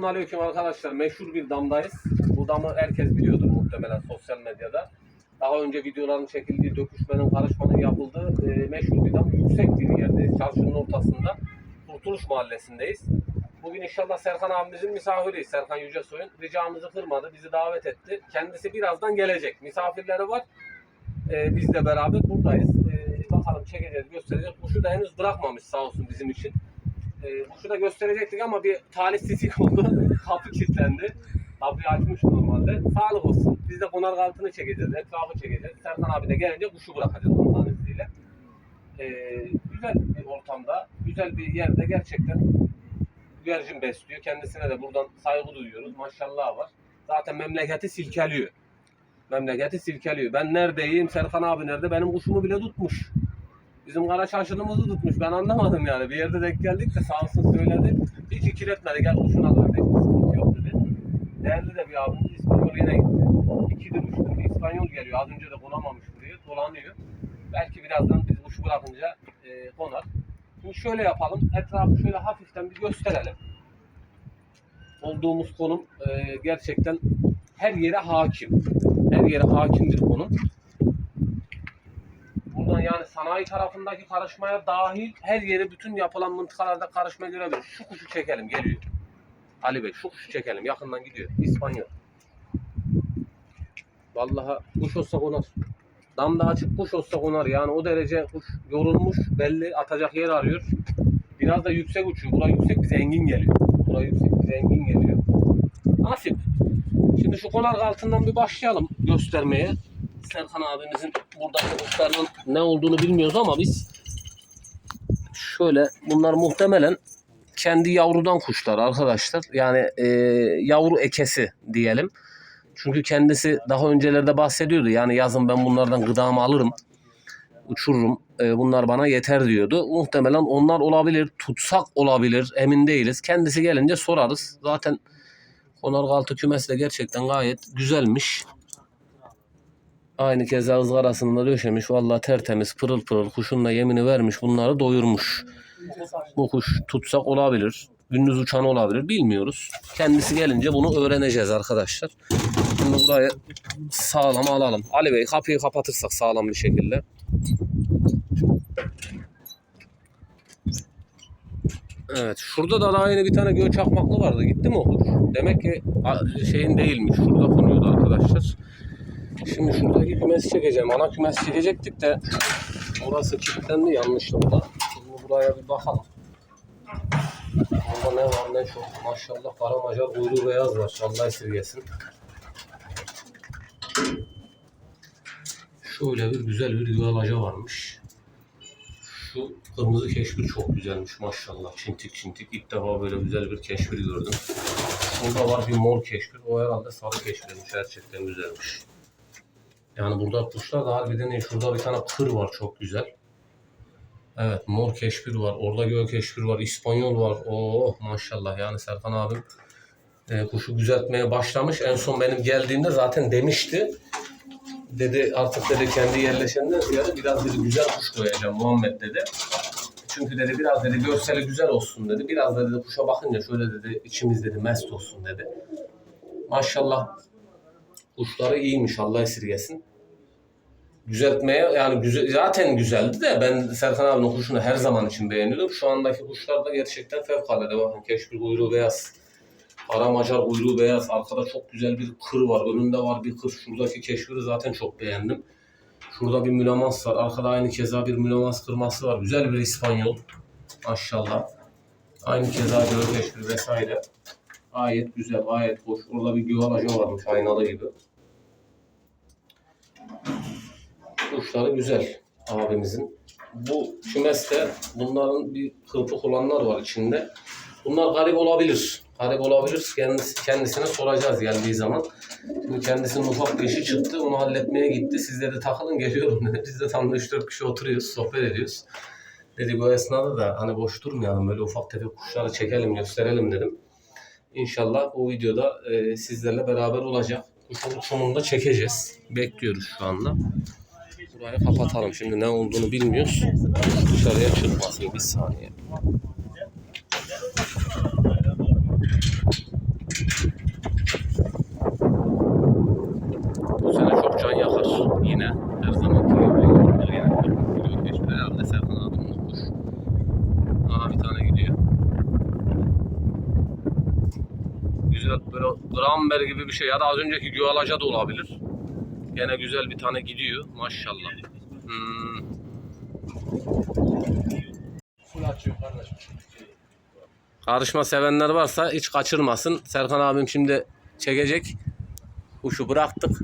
Selamun Aleyküm arkadaşlar. Meşhur bir damdayız. Bu damı herkes biliyordur muhtemelen sosyal medyada. Daha önce videoların çekildiği, döküşmenin, karışmanın yapıldığı e, meşhur bir dam. Yüksek bir yerdeyiz. Çarşının ortasında. Kurtuluş Mahallesi'ndeyiz. Bugün inşallah Serkan abimizin misafiriyiz. Serkan Yücesoy'un. Ricamızı kırmadı. Bizi davet etti. Kendisi birazdan gelecek. Misafirleri var. E, biz de beraber buradayız. E, bakalım çekeceğiz, göstereceğiz. Kuşu da henüz bırakmamış sağ olsun bizim için. E, kuşu da gösterecektik ama bir talihsizlik oldu. Kapı kilitlendi. Kapıyı açmış normalde. Sağlık olsun. Biz de konar altını çekeceğiz. Etrafı çekeceğiz. Serkan abi de gelince kuşu bırakacağız Allah'ın izniyle. E, güzel bir ortamda, güzel bir yerde gerçekten güvercin besliyor. Kendisine de buradan saygı duyuyoruz. Maşallah var. Zaten memleketi silkeliyor. Memleketi silkeliyor. Ben neredeyim? Serkan abi nerede? Benim kuşumu bile tutmuş. Bizim kara çarşılımızı tutmuş. Ben anlamadım yani. Bir yerde denk geldik de sağ olsun söyledi. Hiç ikiletmedi. Gel kuşuna kardeş. Sıkıntı yok dedi. Değerli de bir abimiz İspanyol yine gitti. İkidir üçtür bir İspanyol geliyor. Az önce de konamamış buraya. Dolanıyor. Belki birazdan biz kuşu bırakınca e, konar. Şimdi şöyle yapalım. Etrafı şöyle hafiften bir gösterelim. Olduğumuz konum e, gerçekten her yere hakim. Her yere hakim bir konum. Buradan yani sanayi tarafındaki karışmaya dahil her yere bütün yapılan mıntıkalarda karışma görebiliriz. Şu kuşu çekelim geliyor. Ali Bey şu kuşu çekelim yakından gidiyor. İspanyol. Vallahi kuş olsa konar. Damda açık kuş olsa konar. Yani o derece kuş yorulmuş belli atacak yer arıyor. Biraz da yüksek uçuyor. Buraya yüksek bize engin geliyor. Buraya yüksek bize engin geliyor. Nasip. Şimdi şu konar altından bir başlayalım göstermeye. Serkan abimizin buradaki kuşlarının ne olduğunu bilmiyoruz ama biz şöyle bunlar muhtemelen kendi yavrudan kuşlar arkadaşlar. Yani e, yavru ekesi diyelim. Çünkü kendisi daha öncelerde bahsediyordu. Yani yazın ben bunlardan gıdamı alırım. Uçururum. E, bunlar bana yeter diyordu. Muhtemelen onlar olabilir. Tutsak olabilir. Emin değiliz. Kendisi gelince sorarız. Zaten Konargaltı kümesi de gerçekten gayet güzelmiş. Aynı keza ızgarasını da döşemiş. Vallahi tertemiz pırıl pırıl kuşun da yemini vermiş. Bunları doyurmuş. Bu kuş tutsak olabilir. Gündüz uçan olabilir. Bilmiyoruz. Kendisi gelince bunu öğreneceğiz arkadaşlar. Şimdi burayı sağlam alalım. Ali Bey kapıyı kapatırsak sağlam bir şekilde. Evet. Şurada da yeni bir tane göğe çakmaklı vardı. Gitti mi o kuş? Demek ki şeyin değilmiş. Şurada konuyordu arkadaşlar. Şimdi şuradaki kümesi çekeceğim. Ana kümesi çekecektik de orası kilitlendi yanlışlıkla. Şimdi buraya bir bakalım. Burada ne var ne çok. Maşallah kara macar kuyruğu beyaz var. Allah esirgesin. Şöyle bir güzel bir güvelaca varmış. Şu kırmızı keşfir çok güzelmiş maşallah. Çintik çintik. İlk defa böyle güzel bir keşfir gördüm. Burada var bir mor keşfir. O herhalde sarı keşfirmiş. Gerçekten güzelmiş. Yani burada kuşlar da harbiden iyi. Şurada bir tane kır var çok güzel. Evet mor keşfir var. Orada gök keşfir var. İspanyol var. Oo maşallah yani Serkan abim e, kuşu düzeltmeye başlamış. En son benim geldiğimde zaten demişti. Dedi artık dedi kendi yerleşenden ziyade biraz dedi güzel kuş koyacağım Muhammed dedi. Çünkü dedi biraz dedi görseli güzel olsun dedi. Biraz da dedi kuşa bakınca şöyle dedi içimiz dedi mest olsun dedi. Maşallah kuşları iyiymiş Allah esirgesin. Düzeltmeye yani güzel, zaten güzeldi de ben Serkan abinin kuşunu her zaman için beğeniyordum. Şu andaki kuşlar da gerçekten fevkalade. Bakın keşfir kuyruğu beyaz. Kara macar kuyruğu beyaz. Arkada çok güzel bir kır var. Önünde var bir kır. Şuradaki keşfiri zaten çok beğendim. Şurada bir mülamans var. Arkada aynı keza bir mülamans kırması var. Güzel bir İspanyol. Maşallah. Aynı keza göl keşfir vesaire. Gayet güzel, gayet hoş. Orada bir güvalaca varmış aynalı gibi. Kuşları güzel abimizin. Bu kümeste bunların bir kırpık olanlar var içinde. Bunlar garip olabilir. Garip olabilir. Kendisi, kendisine soracağız geldiği zaman. Şimdi kendisinin ufak bir işi çıktı. Onu halletmeye gitti. Siz dedi takılın geliyorum dedi. Biz de tam da 3-4 kişi oturuyoruz. Sohbet ediyoruz. Dedik o esnada da hani boş durmayalım. Böyle ufak tefek kuşları çekelim gösterelim dedim. İnşallah bu videoda e, sizlerle beraber olacak. Kuşun uçumunu da çekeceğiz. Bekliyoruz şu anda. Burayı kapatalım. Şimdi ne olduğunu bilmiyoruz. Dışarıya çıkmasın bir saniye. Bu sene çok can yakar yine. Her zaman gibi. Yani geçmedi herhalde Serkan abi unutmuş. Aha bir tane gidiyor. Güzel böyle gramber gibi bir şey ya da az önceki güvalaca da olabilir. Gene güzel bir tane gidiyor maşallah. Hmm. Karışma sevenler varsa hiç kaçırmasın. Serkan abim şimdi çekecek. Kuşu bıraktık.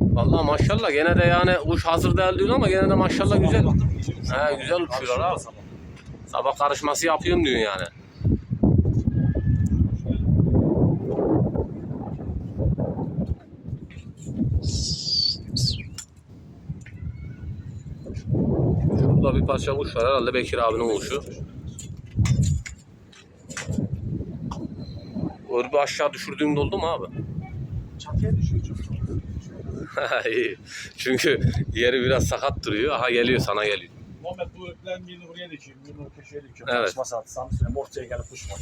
Vallahi maşallah gene de yani kuş hazır değil diyor ama gene de maşallah güzel. He, güzel uçuyorlar abi. Sabah karışması yapıyorum diyor yani. Şurada bir parça kuş var herhalde Bekir abinin kuşu. Örgü aşağı düşürdüğümde oldu mu abi? Çatıya düşüyor çok. İyi. Çünkü yeri biraz sakat duruyor. Aha geliyor sana geliyor. Muhammed bu öplen birini buraya dikiyorum, birini köşeye dikiyorum. Evet. Çalışma saati Samsun'a ortaya gelip kuş var.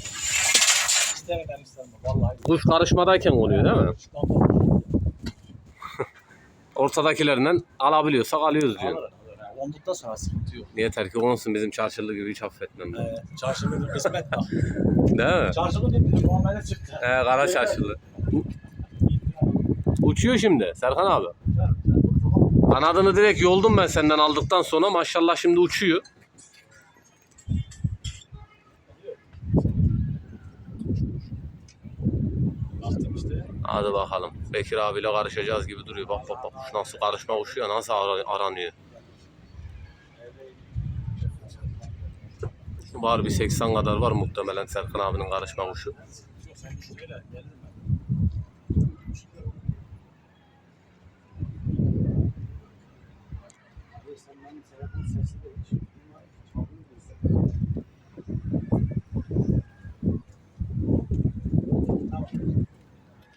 İstemem ben istemem. Vallahi. Kuş karışmadayken oluyor değil mi? Ortadakilerinden alabiliyorsak alıyoruz diyor. Alır, alır. Yani Onduktan sonra sıkıntı yok. Yeter ki olsun bizim çarşılı gibi hiç affetmem. ben. Ee, çarşıda bir kısmet bak. Değil mi? Çarşıda bir bir Muhammed'e çıktı. Ee, kara çarşılı. Uçuyor şimdi Serkan abi. Kanadını direkt yoldum ben senden aldıktan sonra maşallah şimdi uçuyor. Baktım işte. Hadi bakalım. Bekir abiyle karışacağız gibi duruyor. Bak bak bak kuş nasıl karışma uçuyor nasıl ara- aranıyor. Var bir 80 kadar var muhtemelen Serkan abinin karışma kuşu.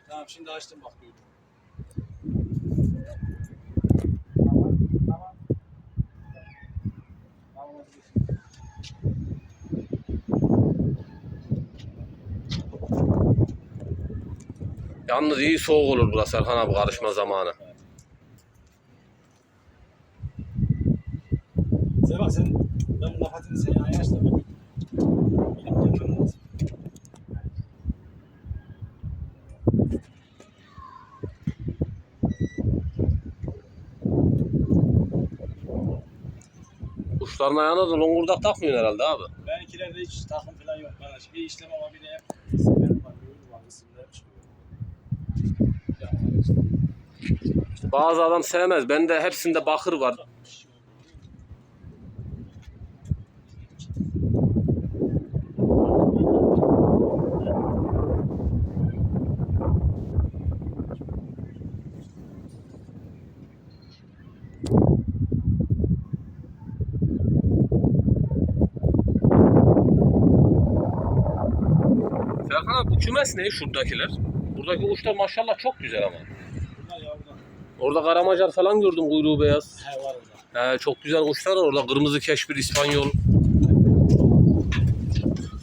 Tamam şimdi açtım bak duydum. Tamam. Tamam. Tamam hadi geçin. Yalnız iyi soğuk olur burası Serkan abi karışma zamanı. Sen bak sen ben bu lafatını sen da ben benim lazım. Kuşların ayağına da longurdak takmıyorsun herhalde abi. Ben ikilerde hiç takım falan yok kardeş. Bir işlem ama bir de hep isimlerim var, ürün var, isimler çıkıyor. Ya, Bazı adam sevmez. Bende hepsinde bakır var. Serkan abi bu kümes ne şuradakiler? Buradaki kuşlar maşallah çok güzel ama. Orada karamacar falan gördüm kuyruğu beyaz. He var orada. He, çok güzel kuşlar var orada. Kırmızı keşbir İspanyol.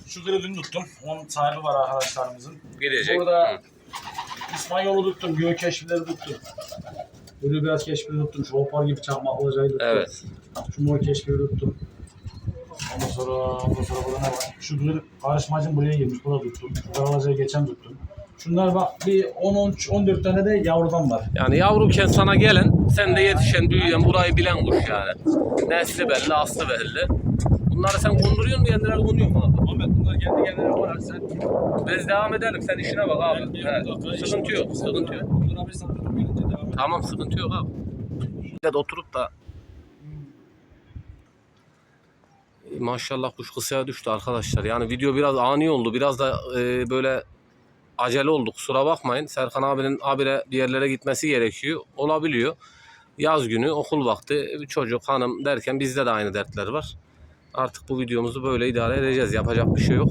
Şu grubunu tuttum. Onun sahibi var arkadaşlarımızın. Gidecek. Burada- Hı. İspanyol'u tuttum, gök keşifleri tuttum. Ölü beyaz keşfini tuttum, şu hopar gibi çakmak olacağını tuttum. Evet. Şu mor keşfini tuttum. Ondan sonra, ondan sonra burada ne var? Şu bir karışmacım buraya girmiş, burada tuttum. Şu karalacayı geçen tuttum. Şunlar bak bir 10-13, 14 tane de yavrudan var. Yani yavruken sana gelen, sen de yetişen, büyüyen, burayı bilen kuş yani. Nesli belli, aslı belli. Bunları sen konduruyor musun, kendileri konuyor mu abi? Ahmet bunlar kendi kendine var. Sen Biz devam edelim, sen işine bak abi. He, sıkıntı yok, sıkıntı yok. Durdurabilirsen durdur, gelince devam et. Tamam, sıkıntı yok abi. Bir de oturup da Maşallah kuş kısaya düştü arkadaşlar. Yani video biraz ani oldu. Biraz da e, böyle acele oldu. Kusura bakmayın. Serkan abinin abire bir yerlere gitmesi gerekiyor. Olabiliyor. Yaz günü, okul vakti, çocuk, hanım derken bizde de aynı dertler var. Artık bu videomuzu böyle idare edeceğiz. Yapacak bir şey yok.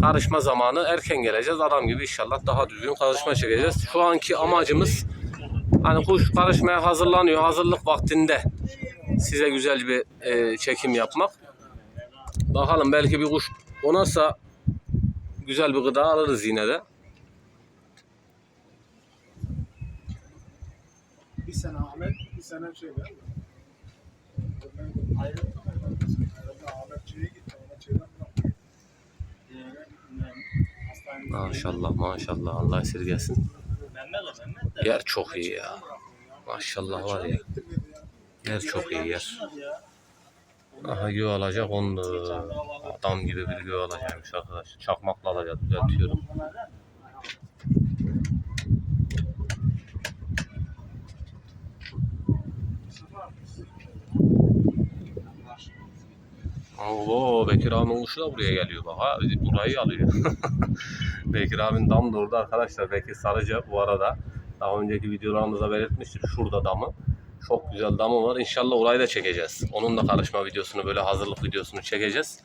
Karışma zamanı erken geleceğiz. Adam gibi inşallah daha düzgün karışma çekeceğiz. Şu anki amacımız hani kuş karışmaya hazırlanıyor. Hazırlık vaktinde size güzel bir e, çekim yapmak. Bakalım belki bir kuş konarsa Güzel bir gıda alırız yine de. Bir sene Ahmet, bir sene şey var. Maşallah maşallah Allah esirgesin. Yer çok iyi ya. Maşallah var ya. Yer çok iyi yer. Aha gö alacak ondu. Adam gibi bir gö alacakmış arkadaş. Çakmakla alacak düzeltiyorum. Oo Bekir abinin kuşu da buraya geliyor bak ha. Burayı alıyor. Bekir abinin dam da orada arkadaşlar. Bekir Sarıca bu arada. Daha önceki videolarımızda belirtmiştik. Şurada damı. Çok güzel damı var. İnşallah orayı da çekeceğiz. Onun da karışma videosunu böyle hazırlık videosunu çekeceğiz.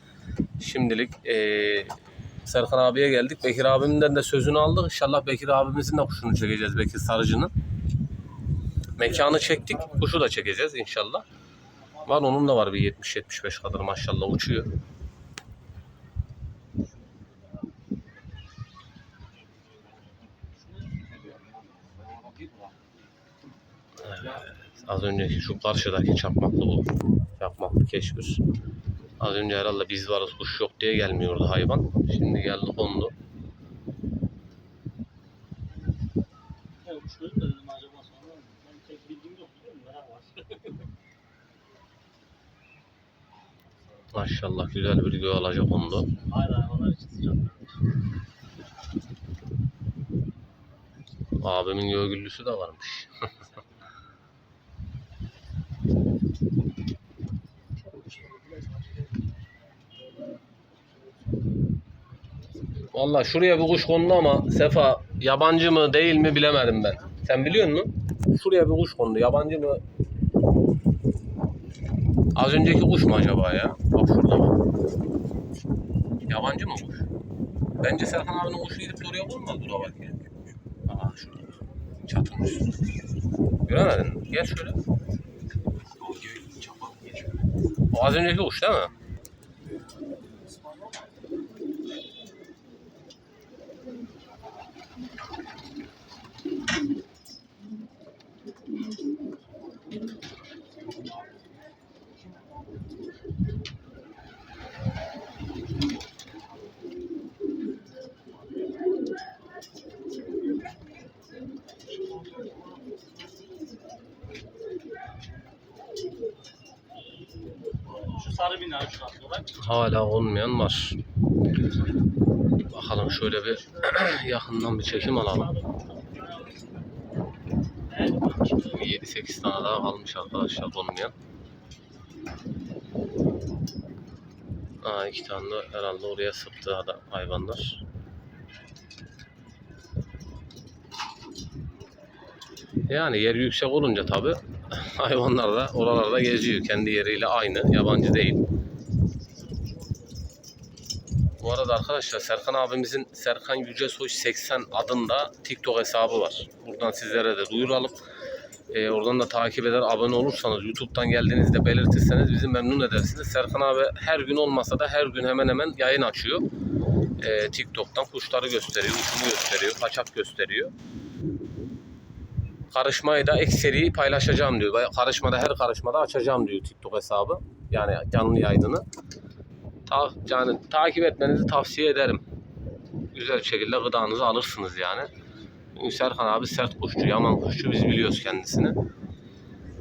Şimdilik eee Serkan abiye geldik. Bekir abimden de sözünü aldık. İnşallah Bekir abimizin de kuşunu çekeceğiz. Bekir Sarıcı'nın. Mekanı çektik. Kuşu da çekeceğiz inşallah. Var onun da var bir 70-75 kadar maşallah uçuyor. Az önceki şu karşıdaki çakmaklı bu. Çakmaklı keşfir. Az önce herhalde biz varız kuş yok diye gelmiyordu hayvan. Şimdi geldi kondu. Maşallah güzel bir göğe alacak kondu. Abimin göğgüllüsü de varmış. Vallahi şuraya bir kuş kondu ama Sefa yabancı mı değil mi bilemedim ben. Sen biliyor musun? Şuraya bir kuş kondu. Yabancı mı? Az önceki kuş mu acaba ya? Bak şurada bak. Yabancı mı kuş? Bence Serkan abinin kuşu gidip oraya konmaz. Dur bak ya. Aa şurada. Çatının üstünde. Göremedin mi? Gel şöyle. O az önceki kuş değil mi? Hala olmayan var. Bakalım şöyle bir yakından bir çekim alalım. 7-8 tane daha kalmış arkadaşlar olmayan. Aa, iki tane de herhalde oraya sıktı adam, hayvanlar. Yani yer yüksek olunca tabi hayvanlar da oralarda geziyor. Kendi yeriyle aynı. Yabancı değil. Bu arada arkadaşlar Serkan abimizin Serkan Yücesoy 80 adında TikTok hesabı var. Buradan sizlere de duyuralım. Ee, oradan da takip eder, abone olursanız, YouTube'dan geldiğinizde belirtirseniz bizi memnun edersiniz. Serkan abi her gün olmasa da her gün hemen hemen yayın açıyor. Ee, TikTok'tan kuşları gösteriyor, uçumu gösteriyor, kaçak gösteriyor. Karışmayı da ekseri paylaşacağım diyor. Karışmada her karışmada açacağım diyor TikTok hesabı. Yani canlı yayınını. Ta, yani takip etmenizi tavsiye ederim. Güzel bir şekilde gıdanızı alırsınız yani. Çünkü Serkan abi sert kuşçu, yaman kuşçu biz biliyoruz kendisini.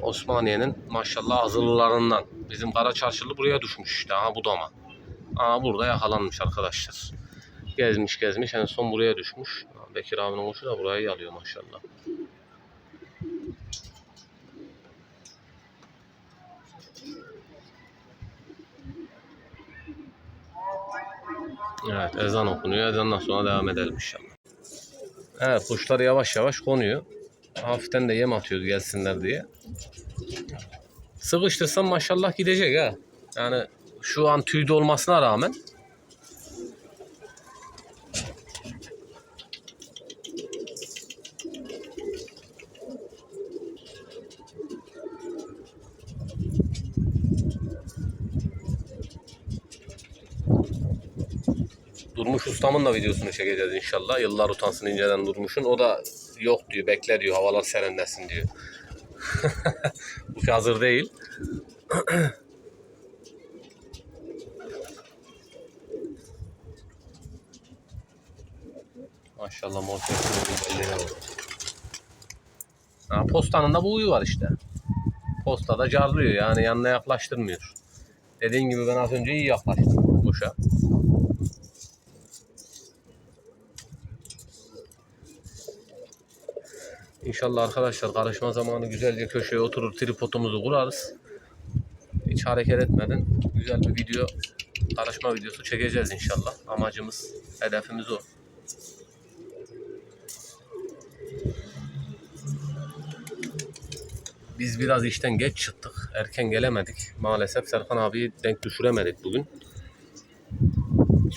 Osmaniye'nin maşallah azılılarından. Bizim kara çarşılı buraya düşmüş işte. Aha bu dama. Aha burada yakalanmış arkadaşlar. Gezmiş gezmiş en son buraya düşmüş. Bekir abinin kuşu da burayı alıyor maşallah. Evet ezan okunuyor. Ezandan sonra devam edelim inşallah. Evet kuşlar yavaş yavaş konuyor. Hafiften de yem atıyordu gelsinler diye. Sıkıştırsam maşallah gidecek ha. Yani şu an tüyde olmasına rağmen Durmuş ustamın da videosunu çekeceğiz inşallah. Yıllar utansın inceden Durmuş'un. O da yok diyor, bekle diyor, havalar serinlesin diyor. Bu hazır değil. Maşallah bak. Ha, postanın da bu huyu var işte. Postada carlıyor yani yanına yaklaştırmıyor. Dediğin gibi ben az önce iyi yaklaştım kuşa. İnşallah arkadaşlar karışma zamanı güzelce köşeye oturur tripodumuzu kurarız. Hiç hareket etmeden güzel bir video, karışma videosu çekeceğiz inşallah. Amacımız, hedefimiz o. Biz biraz işten geç çıktık. Erken gelemedik. Maalesef Serkan abiyi denk düşüremedik bugün.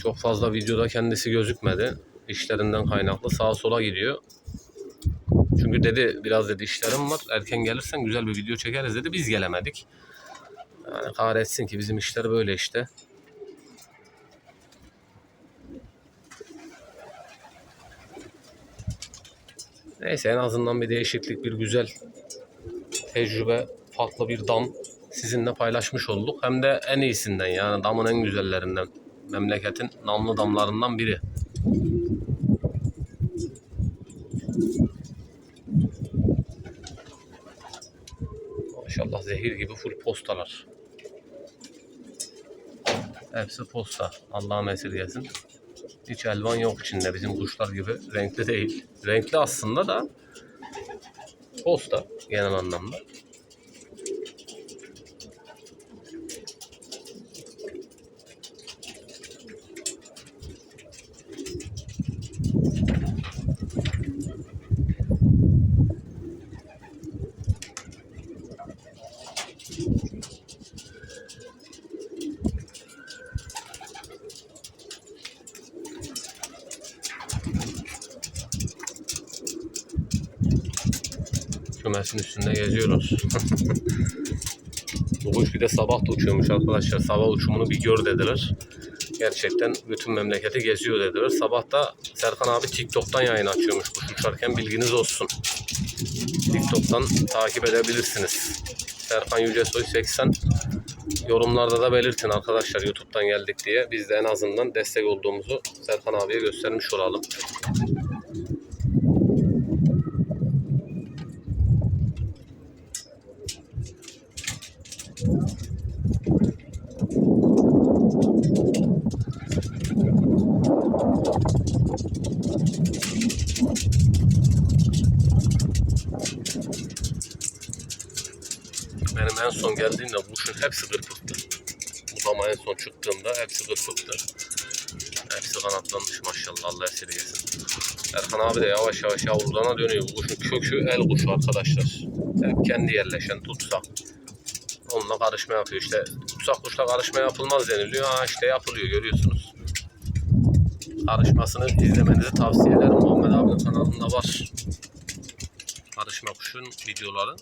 Çok fazla videoda kendisi gözükmedi. İşlerinden kaynaklı sağa sola gidiyor. Çünkü dedi biraz dedi işlerim var. Erken gelirsen güzel bir video çekeriz dedi. Biz gelemedik. Yani kahretsin ki bizim işler böyle işte. Neyse en azından bir değişiklik, bir güzel tecrübe, farklı bir dam sizinle paylaşmış olduk. Hem de en iyisinden yani damın en güzellerinden. Memleketin namlı damlarından biri. Maşallah zehir gibi full postalar. Hepsi posta. Allah'ım esirgesin. Hiç elvan yok içinde bizim kuşlar gibi. Renkli değil. Renkli aslında da posta genel anlamda. Bu kuş bir de sabah da uçuyormuş arkadaşlar. Sabah uçumunu bir gör dediler. Gerçekten bütün memleketi geziyor dediler. Sabah da Serkan abi TikTok'tan yayın açıyormuş kuş uçarken bilginiz olsun. TikTok'tan takip edebilirsiniz. Serkan Yücesoy 80 yorumlarda da belirtin arkadaşlar YouTube'dan geldik diye. Biz de en azından destek olduğumuzu Serkan abiye göstermiş olalım. Geldiğimde kuşun hepsi kırpıktı. Budama en son çıktığımda hepsi kırpıktı. Hepsi kanatlanmış maşallah Allah esirgesin. Erkan abi de yavaş yavaş yavrulana dönüyor. Bu kuşun kökü el kuşu arkadaşlar. Hep kendi yerleşen tutsak. Onunla karışma yapıyor işte. Tutsak kuşla karışma yapılmaz deniliyor. Ha işte yapılıyor görüyorsunuz. Karışmasını izlemenizi tavsiye ederim. Muhammed abinin kanalında var. Karışma kuşun videoları.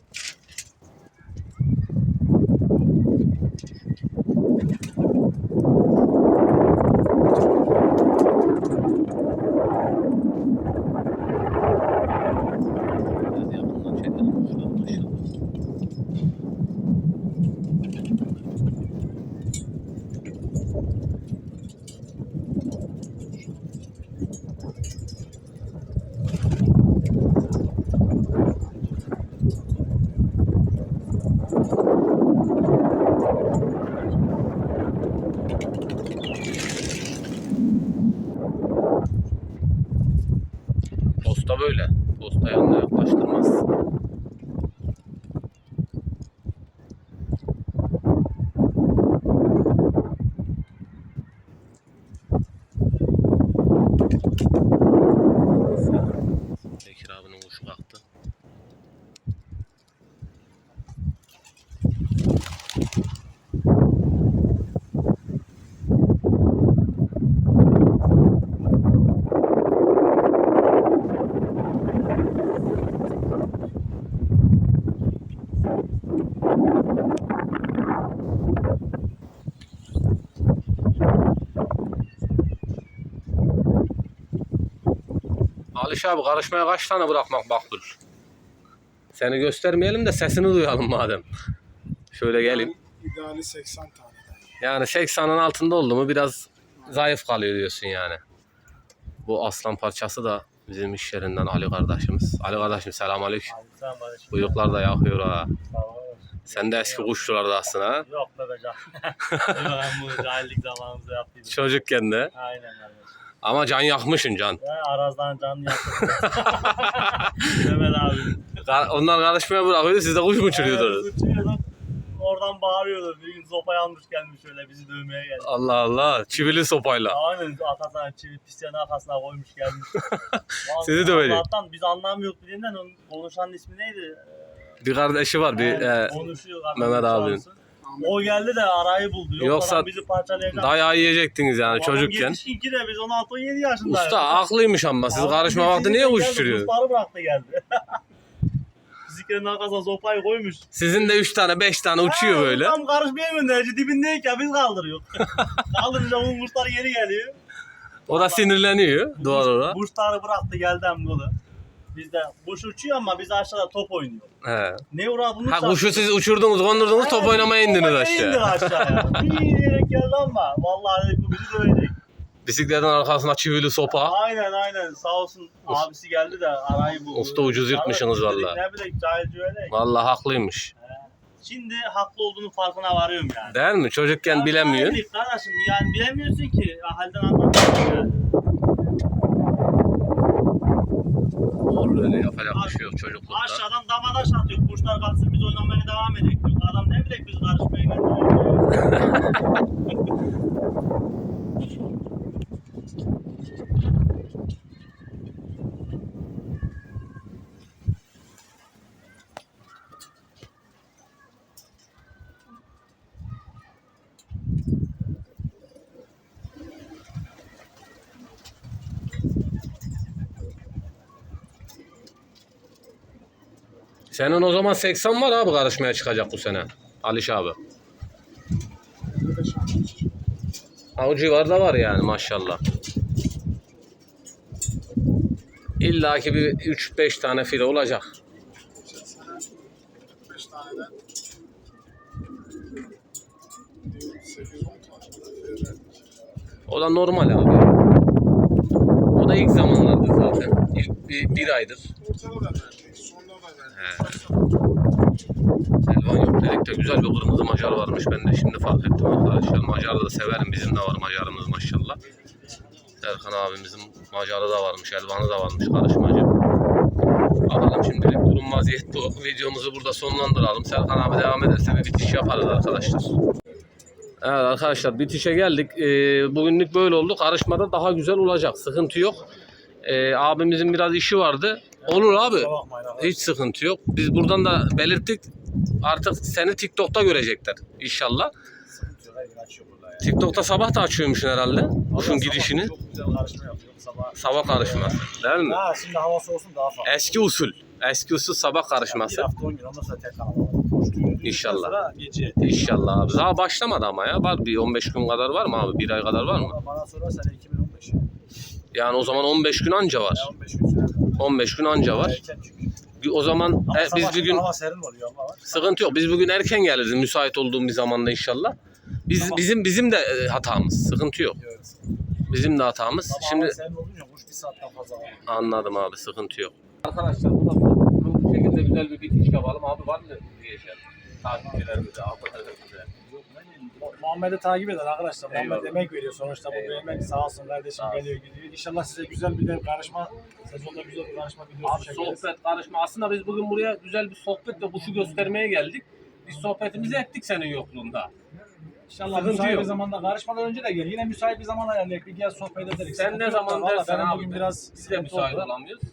Biraz yakından çekelim kuşları maşallah. Posta böyle. Posta yanına yaklaştırmaz. Bekir abinin kuşu kalktı. Aliş abi karışmaya kaç tane bırakmak makbul? Seni göstermeyelim de sesini duyalım madem. Şöyle geleyim. İdeali 80 tane. Yani 80'in altında oldu mu biraz zayıf kalıyor diyorsun yani. Bu aslan parçası da Bizim iş yerinden Ali kardeşimiz. Ali kardeşim selamünaleyküm. Sen barış. Bıyıklar da yakıyor ha. Sağ ol. Sen de eski kuşçulardasın ha. Yok be be can. ben bu cahillik zamanımızda yaptıydım. Çocukken de. Aynen kardeş. Ama can yakmışsın can. Ben Araz'dan canlı yaptım. Mehmet abi. Onlar karışmaya bırakıyordu siz de kuş mu uçuruyordunuz? Evet. Oradan bağırıyordu. Bir gün sopayı almış gelmiş öyle bizi dövmeye geldi. Allah Allah. Çivili sopayla. Aynen atasına çivi pisliğin arkasına koymuş gelmiş. Sizi dövecek. Allah'tan biz anlamıyoruz birinden onun konuşanın ismi neydi? Bir kardeşi var. Bir, Yani e, konuşuyor. Mehmet abinin. O geldi de arayı buldu. Yoksa, Yoksa bizi parçalayacak. dayağı yiyecektiniz yani Adam çocukken. Yetişkin ki de biz 16-17 yaşındayız. Usta aklıymış ama siz Adam karışma vakti niye geldi, Kuşları bıraktı geldi. Bizimkinin arkasına sopayı koymuş. Sizin de 3 tane 5 tane uçuyor böyle. Tam karışmaya gönderici dibindeyken biz kaldırıyor. Kaldırınca onun kuşları geri geliyor. O da sinirleniyor doğal olarak. Kuşları bıraktı geldi emgolu. Biz de kuş uçuyor ama biz aşağıda top oynuyor. He. Ne uğradığını Ha kuşu siz uçurdunuz kondurdunuz top oynamaya indiniz aşağıya. aşağıya. aşağıya. Bir yiyerek geldi ama vallahi dedik bu bizi dövecek. Bisikletin arkasına çivili sopa. Aynen aynen sağ olsun abisi geldi de arayı buldu. Usta ucuz yırtmışsınız dedik, vallahi. Ne bileyim cahilci öyle. Vallahi haklıymış. Şimdi haklı olduğunu farkına varıyorum yani. Değil mi? Çocukken Ya bilemiyorsun. cahillik Kardeşim yani bilemiyorsun ki halden anlamıyorsun yani. Öyle yapacak bir şey yok çocuklukta. Aşağıdan damadaş atıyor. Kuşlar kalksın biz oynamaya devam edelim. diyor. Adam ne bilek biz karışmaya geldik. Senin o zaman 80 var abi karışmaya çıkacak bu sene. Aliş abi. Ha o civarda var yani maşallah. İlla ki bir 3-5 tane file olacak. Geçen sene 45 taneden 8-10 tane verdik. O da normal abi. O da ilk zamanlardır zaten. İlk bir, bir aydır. Ortada da verdik, sonda da verdik. Elvan yok dedik de güzel bir kırmızı macar varmış. Ben de şimdi fark ettim arkadaşlar. Macarı da severim. Bizim de var macarımız maşallah. Erkan abimizin macarı da varmış. Elvanı da varmış karışmacı. Bakalım şimdilik durum vaziyet bu. Videomuzu burada sonlandıralım. Serkan abi devam ederse bir bitiş yaparız arkadaşlar. Evet arkadaşlar bitişe geldik. Ee, bugünlük böyle oldu. Karışmada daha güzel olacak. Sıkıntı yok. Ee, abimizin biraz işi vardı. Olur abi. Hiç sıkıntı yok. Biz buradan da belirttik. Artık seni TikTok'ta görecekler inşallah. TikTok'ta sabah da açıyormuşsun herhalde. Kuşun gidişini. Çok güzel karışma yapıyor sabah. Sabah karışması. Değil mi? Ha şimdi hava soğusun daha fazla. Eski usul. Eski usul sabah karışması. Bir hafta 10 gün ondan sonra tekrar İnşallah. gece. İnşallah abi. Daha başlamadı ama ya. Var bir 15 gün kadar var mı abi? Bir ay kadar var mı? Bana sorarsan 2015. Yani o zaman 15 gün anca var. Ya 15 gün sürer. 15 gün anca var. Erken çünkü. O zaman Ama e, sabah biz şimdi bugün hava serin oluyor ama var. sıkıntı yok. Biz bugün erken geliriz müsait olduğum bir zamanda inşallah. Biz Tamam. bizim bizim de e, hatamız. Sıkıntı yok. Bizim de hatamız. Ama Şimdi hava serin olunca kuş bir saatten fazla var. Anladım abi sıkıntı yok. Arkadaşlar bu da bu şekilde güzel bir bitiş yapalım. Abi var mı diyeceğim? Takipçilerimize, ablalarımıza. Yok, ne diyeyim, Mu- Muhammed'i takip eder arkadaşlar. Muhammed Eyvallah. emek veriyor sonuçta bu Eyvallah. emek sağ olsun kardeşim Sağ geliyor gidiyor. İnşallah size güzel bir de karışma sezonda güzel bir karışma videosu Abi çekeriz. sohbet, karışma. Aslında biz bugün buraya güzel bir sohbet ve kuşu göstermeye geldik. Biz sohbetimizi ettik senin yokluğunda. İnşallah Sıkıntı müsait yok. bir zamanda karışmadan önce de gel. Yine müsait bir zaman ayarlayıp bir gel sohbet ederiz. Sen Sıkıntı ne yok da zaman valla dersen abi. bugün biraz Biz de sıkıntı müsait oldu. olamıyoruz.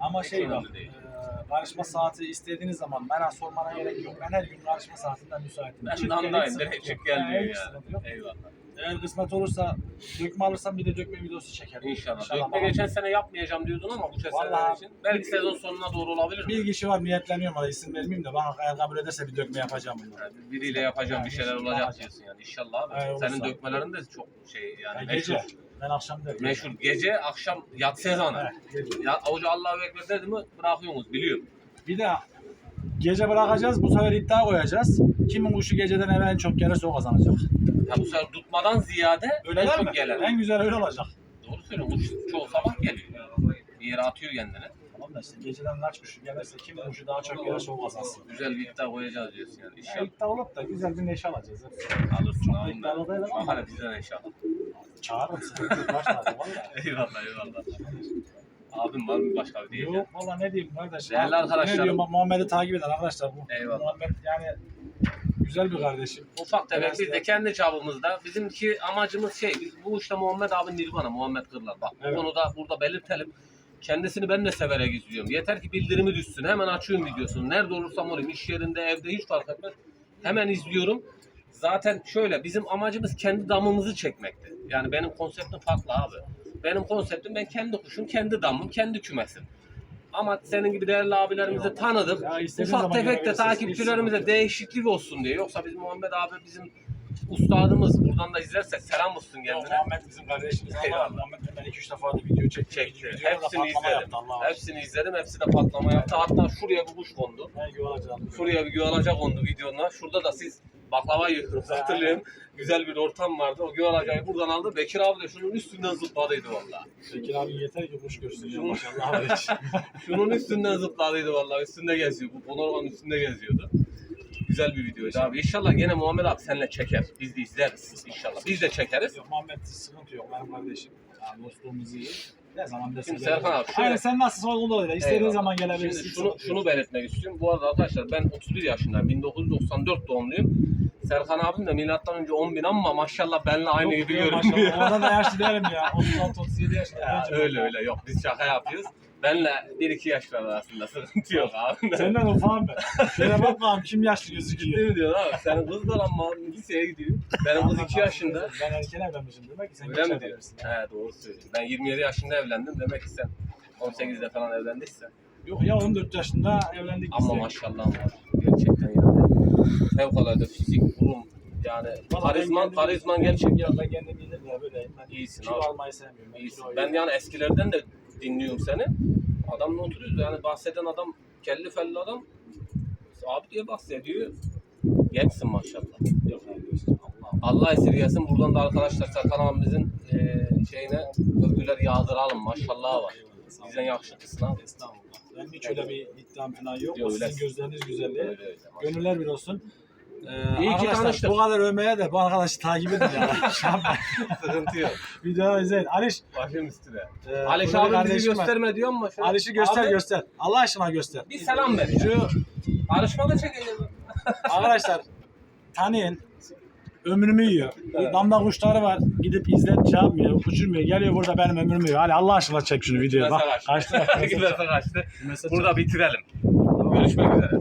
Ama şey Önemli var. değil. e, Karışma saati istediğiniz zaman bana sormana gerek yok. Ben her gün karışma saatinde müsaitim. Ben gel, hiç Direkt çık gel diyor yani. Eyvallah. Eğer kısmet olursa dökme alırsam bir de dökme videosu çekerim. İnşallah. İnşallah Dökme geçen sene yapmayacağım diyordun ama bu Vallahi- için. Belki sezon sonuna doğru olabilir mi? Bir kişi var niyetleniyorum ama isim vermeyeyim de bana eğer kabul ederse bir dökme yapacağım. bunu. Yani biriyle yapacağım bir şeyler olacak diyorsun yani inşallah abi. Evet, Senin dökmelerin de çok şey yani Ya meşhur. Ben akşam derim. Meşhur gece akşam yatsı ezanı. Evet. Ya Hoca Allahu Ekber dedi mi bırakıyorsunuz biliyorum. Bir de gece bırakacağız bu sefer iddia koyacağız. Kimin kuşu geceden evvel en çok gelirse o kazanacak. Ya bu sefer tutmadan ziyade Öyle en çok mi? gelen. En güzel öyle olacak. Doğru söylüyorsun. Kuş çoğu sabah geliyor. Bir yere atıyor kendine. Tamam da işte geceden kaç kuşu gelirse kim kuşu daha çok gelirse o kazansın. Güzel bir iddia koyacağız diyorsun yani. Ya İnşallah iddia olup da güzel bir neşe alacağız. alırsın Çok abi. iddialı değil ama. Bakalım bizden inşallah. Çağırırım sıkıntı. Başladı valla. eyvallah eyvallah. Abim var mı başka bir diyeceğim? Yok valla ne diyeyim kardeş. Değerli Ne diyorum Muhammed'i takip eden arkadaşlar. Bu, Eyvallah. Muhammed yani güzel bir kardeşim. Ufak tefek biz de kendi çapımızda bizimki amacımız şey biz bu işte Muhammed abi Nirvana Muhammed Kırlar bak Evet. bu konuda burada belirtelim. Kendisini ben de severek izliyorum. Yeter ki bildirimi düşsün. Hemen açıyorum videosunu. Nerede olursam olayım. iş yerinde, evde hiç fark etmez. Hemen izliyorum. Zaten şöyle bizim amacımız kendi damımızı çekmekti. Yani benim konseptim farklı abi. Benim konseptim ben kendi kuşum, kendi damım, kendi kümesim. Ama senin gibi değerli abilerimizi tanıdık. Ufak tefek de takipçilerimize yok. değişiklik olsun diye. Yoksa bizim Muhammed abi bizim ustadımız. Buradan da izlersek selam olsun kendine. Muhammed bizim kardeşimiz. Eyvallah. Allah Muhammed'le ben 2-3 defa da video. Çekti. Videoda da Hepsini izledim. yaptı. Hepsini izledim. Hepsi de patlama yaptı. Hatta şuraya bir kuş kondu. Ben. Şuraya bir güvelaca kondu videonda. Şurada da siz baklava yiyorsunuz hatırlıyorum. Güzel bir ortam vardı. O güvelacayı buradan aldı. Bekir abi de şunun üstünden zıpladıydı valla. Bekir abi yeter ki kuş görsün ya maşallah. Şunun üstünden zıpladıydı valla. Üstünde geziyor. Bu Bonorman'ın üstünde geziyordu. Güzel bir videoydu abi. İnşallah gene Muhammed abi seninle çeker. Biz de izleriz inşallah. Biz de çekeriz. Yok Muhammed sıkıntı yok benim kardeşim. Yani dostluğumuz iyi. Ne zaman desin Şimdi Serkan abi şöyle- Aynen sen nasılsın o da öyle. İstediğin Eyvallah. zaman gelebilirsin. Şimdi şunu, şunu belirtmek istiyorum. Bu arada arkadaşlar ben 31 yaşındayım. 1994 doğumluyum. Serkan abim de milattan önce 10 bin ama maşallah benimle aynı gibi görünüyor. Orada da yaşlı değilim ya. 36-37 yaşında. Ya, öyle öyle yok biz şaka yapıyoruz. Benle 1-2 yaş var arasında sıkıntı yok abi. Senden ufağım ben. Şöyle bak bakalım kim yaşlı gözüküyor. Değil mi diyorsun abi? Senin kız da ama liseye gidiyor. Benim kız 2 yaşında. Ben erken evlenmişim demek ki sen Öyle mi diyorsun? He doğru söylüyorsun. Ben 27 yaşında evlendim. Demek ki sen 18'de falan evlendiysen. Yok ya 14 yaşında evlendik biz Ama de. maşallah var. Gerçekten yani. Fevkalade fizik, durum yani Vallahi karizman, karizman gerçekten Ya ben kendim yedim ya böyle. Ben iyisin abi. almayı sevmiyorum. Ben, İyisin. Ben yani eskilerden de dinliyorum seni. Adamla oturuyoruz yani bahseden adam kelli felli adam abi diye bahsediyor. Gençsin maşallah. Yok Allah. Allah esirgesin. Buradan da arkadaşlar abimizin eee şeyine övgüler yağdıralım. Maşallah var. Bizden yakışıklısın abi. Estağfurullah. Ben hiç öyle bir iddiam falan yok. Yok, Sizin öyle. gözleriniz güzelliği. Gönüller bir olsun. Ee, İyi ki arkadaşlar, tanıştık. Bu kadar övmeye de bu arkadaşı takip edin ya. Şu an Sıkıntı yok. Videoyu izleyin. Aliş. Başım üstüne. E, Aliş burada bir abi bizi kardeşim var. gösterme diyor ama. şöyle- Aliş'i göster Abi, göster. Allah aşkına göster. Bir selam ver. Şu Arışmada çekelim. arkadaşlar tanıyın. Ömrümü yiyor. Evet. Damda kuşları var. Gidip izle şey yapmıyor. Uçurmuyor. Geliyor burada benim ömrümü yiyor. Hadi Allah aşkına çek şunu videoya. Bak kaçtı. kaçtı. Burada bitirelim. Görüşmek üzere.